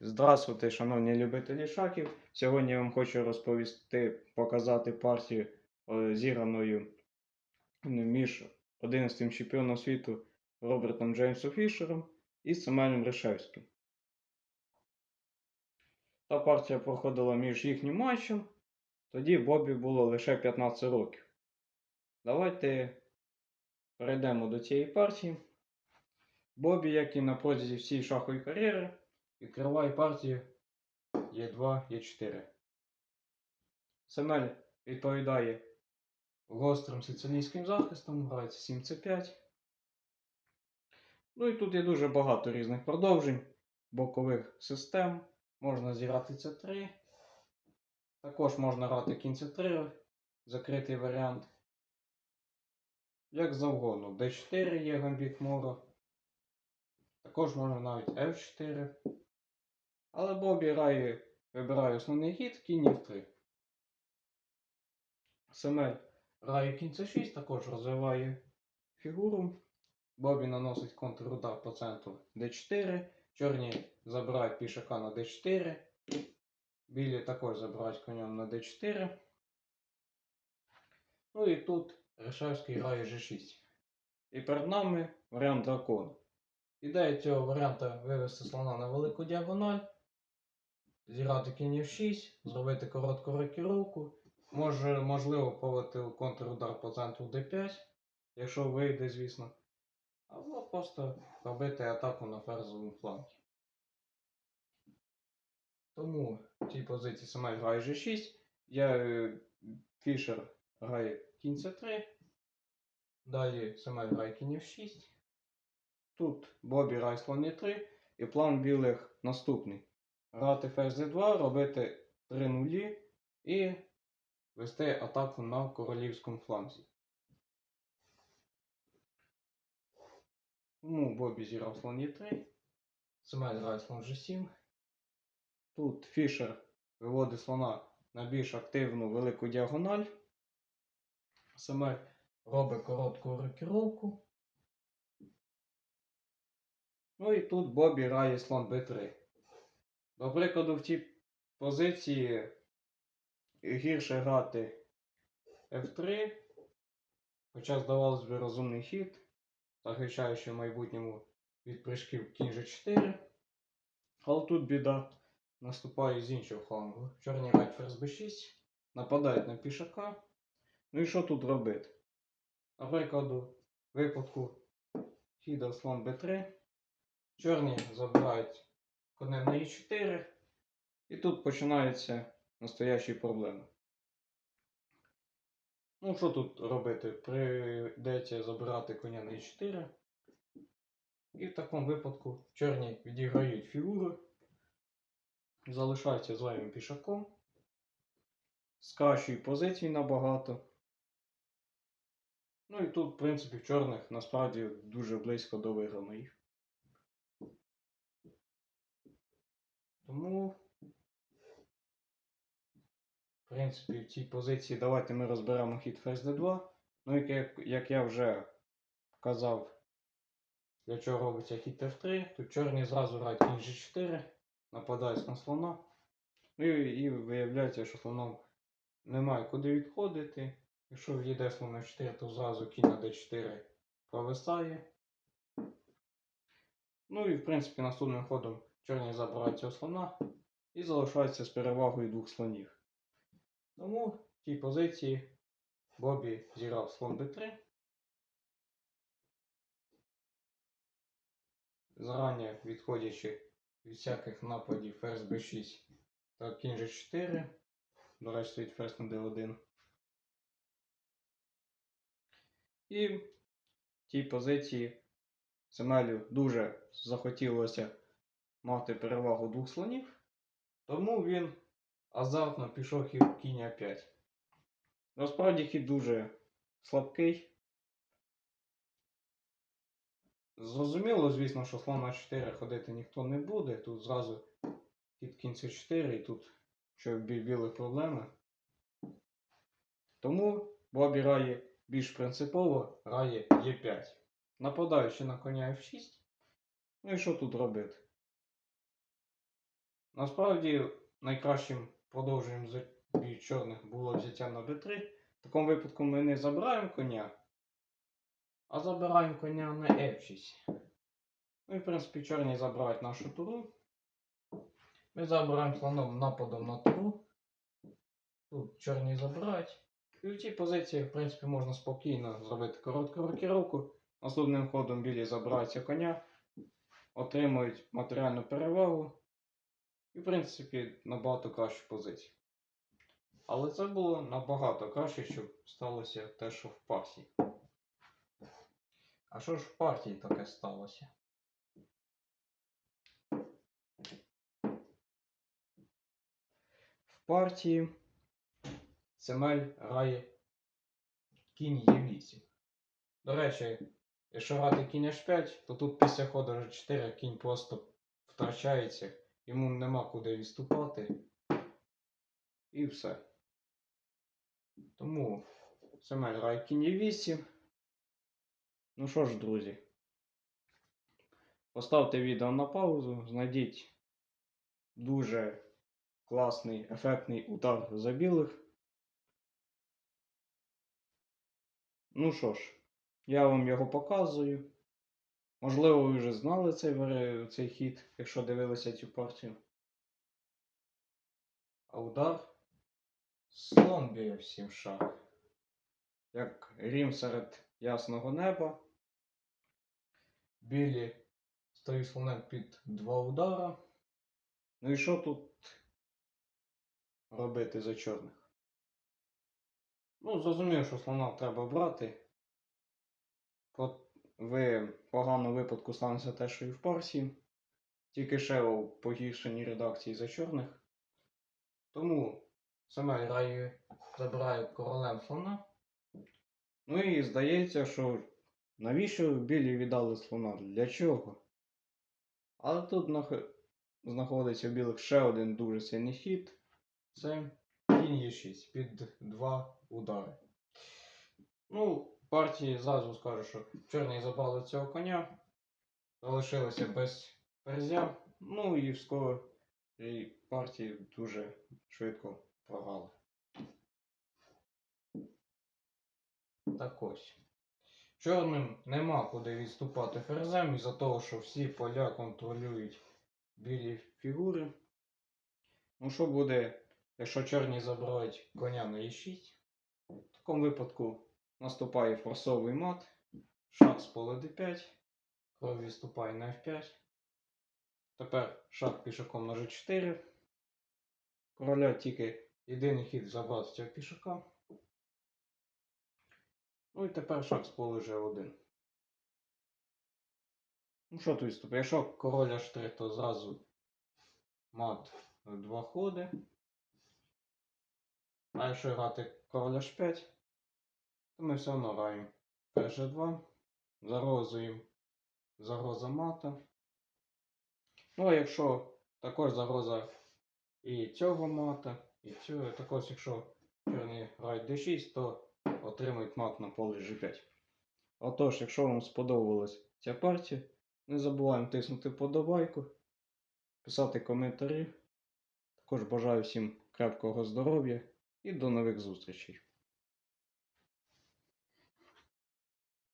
Здравствуйте, шановні любителі шахів. Сьогодні я вам хочу розповісти, показати партію е, зіграною між 11-м чемпіоном світу Робертом Джеймсом Фішером і Семеном Решевським. Та партія проходила між їхнім матчем. Тоді Бобі було лише 15 років. Давайте перейдемо до цієї партії. Бобі, як і на протязі всієї шахової кар'єри, відкриває партію Е2, Е4. Семель відповідає гострим сицилійським захистом, грається 7С5. Ну і тут є дуже багато різних продовжень, бокових систем. Можна зіграти С3. Також можна грати кінь С3, закритий варіант. Як завгодно. D4 є гамбіт Моро. Також можна навіть F4. Але Бобі грає, вибирає основний хід, кінь F3. Семель грає кінь C6, також розвиває фігуру. Бобі наносить контрудар по центру D4. Чорні забирають пішака на D4. Білі також забирають конем на D4. Ну і тут Решевський грає G6. І перед нами варіант дракона. Ідея цього варіанта вивести слона на велику діагональ, зіграти кінь F6, зробити коротку рокіровку. Може, можливо, провести контрудар по центру D5, якщо вийде, звісно. Або просто робити атаку на ферзовому флангі. Тому в цій позиції саме грає G6. Я е, Фішер грає кінь C3. Далі саме грає кінь F6. Тут Бобі грає слон E3. І план білих наступний. Грати ферзь D2, робити 3 нулі і вести атаку на королівському фланзі. Тому Бобі зіграв слон Е3. Семель грає слон G7. Тут Фішер виводить слона на більш активну велику діагональ. Семель робить коротку рокіровку. Ну і тут Бобі грає слон b3. До прикладу, в цій позиції гірше грати F3. Хоча, здавалось би, розумний хід, захищаючи в майбутньому від прыжків кінь G4. Але тут біда наступає з іншого флангу. Чорні грають ферзь b6, нападають на пішака. Ну і що тут робити? Наприклад, у випадку хіда слон b3. Чорні забирають конем на e4. І тут починаються настоящі проблеми. Ну, що тут робити? Прийдеться забирати коня на e4. І в такому випадку чорні відіграють фігури, залишаються зайвим пішаком, скращують позиції набагато. Ну і тут, в принципі, в чорних насправді дуже близько до виграної. Тому, в принципі, в цій позиції давайте ми розберемо хід ферзь d2. Ну, як, як я вже казав, для чого робиться хід f3, тут чорні зразу грають кінь g4, нападають на слона. Ну і, і виявляється, що слоном немає куди відходити. Якщо в'їде слон на 4, то зразу кінь на d4 провисає. Ну і в принципі наступним ходом чорні забирають цього слона і залишаються з перевагою двох слонів. Тому в цій позиції Бобі зіграв слон d3. Зарані відходячи від всяких нападів ферзь b6 та кінь g4. До речі, стоїть ферзь на d1. І в цій позиції Семелю дуже захотілося мати перевагу двох слонів, тому він азартно пішов хід кінь А5. Насправді хід дуже слабкий. Зрозуміло, звісно, що слон на 4 ходити ніхто не буде. Тут зразу хід кінь С4 і тут що в бі- білих проблеми. Тому Бобі грає більш принципово, грає Е5. Нападаючи на коня F6. Ну і що тут робити? Насправді найкращим продовженням забій чорних було взяття на b3. В такому випадку ми не забираємо коня, а забираємо коня на f6. Ну і в принципі чорні забирають нашу туру. Ми забираємо слоном нападом на туру. Тут чорні забирають. І в цій позиції, в принципі, можна спокійно зробити коротку рокіровку. Наступним ходом білі забираються коня, отримують матеріальну перевагу. І, в принципі, набагато кращу позицію. Але це було набагато краще, щоб сталося те, що в партії. А що ж в партії таке сталося? В партії Семель грає кінь Е8. До речі, якщо грати кінь H5, то тут після ходу G4 кінь просто втрачається, йому нема куди відступати. І все. Тому Семель грає кінь Е8. Ну що ж, друзі, поставте відео на паузу, знайдіть дуже класний ефектний удар за білих. Ну що ж, я вам його показую. Можливо, ви вже знали цей, цей хід, якщо дивилися цю партію. А удар слон біє всім шах. Як грім серед ясного неба. Білі стоїть слонем під два удара. Ну і що тут робити за чорних? Ну, зрозумів, що слона треба брати. Про- В поганому випадку станеться те, що і в парсі. Тільки ще у погіршеній редакції за чорних. Тому Семель грає, забирає королем слона. Ну і здається, що навіщо білі віддали слона? Для чого? Але тут нах- знаходиться у білих ще один дуже сильний хід. Це кінь Е6 під два удари. Ну, в партії зразу скажу, що чорні забрали цього коня, залишилися без ферзя. Ну і скоро і партії дуже швидко програли. Так ось. Чорним нема куди відступати ферзем із-за того, що всі поля контролюють білі фігури. Ну, що буде, якщо чорні забирають коня на e6? В такому випадку наступає форсовий мат, шах з поля d5, кров відступає на f5. Тепер шах пішаком на g4. Короля тільки єдиний хід забрати цього пішака. Ну і тепер шах з поля g1. Ну що тут відступає? Якщо король h3, то зразу мат в два ходи. А якщо грати король h5, то ми все одно граємо ферзь g2, загрозуємо загроза мата. Ну а якщо також загроза і цього мата, і цього, також якщо чорні грають d6, то отримують мат на полі g5. Отож, якщо вам сподобалась ця партія, не забуваємо тиснути вподобайку, писати коментарі. Також бажаю всім крепкого здоров'я і до нових зустрічей.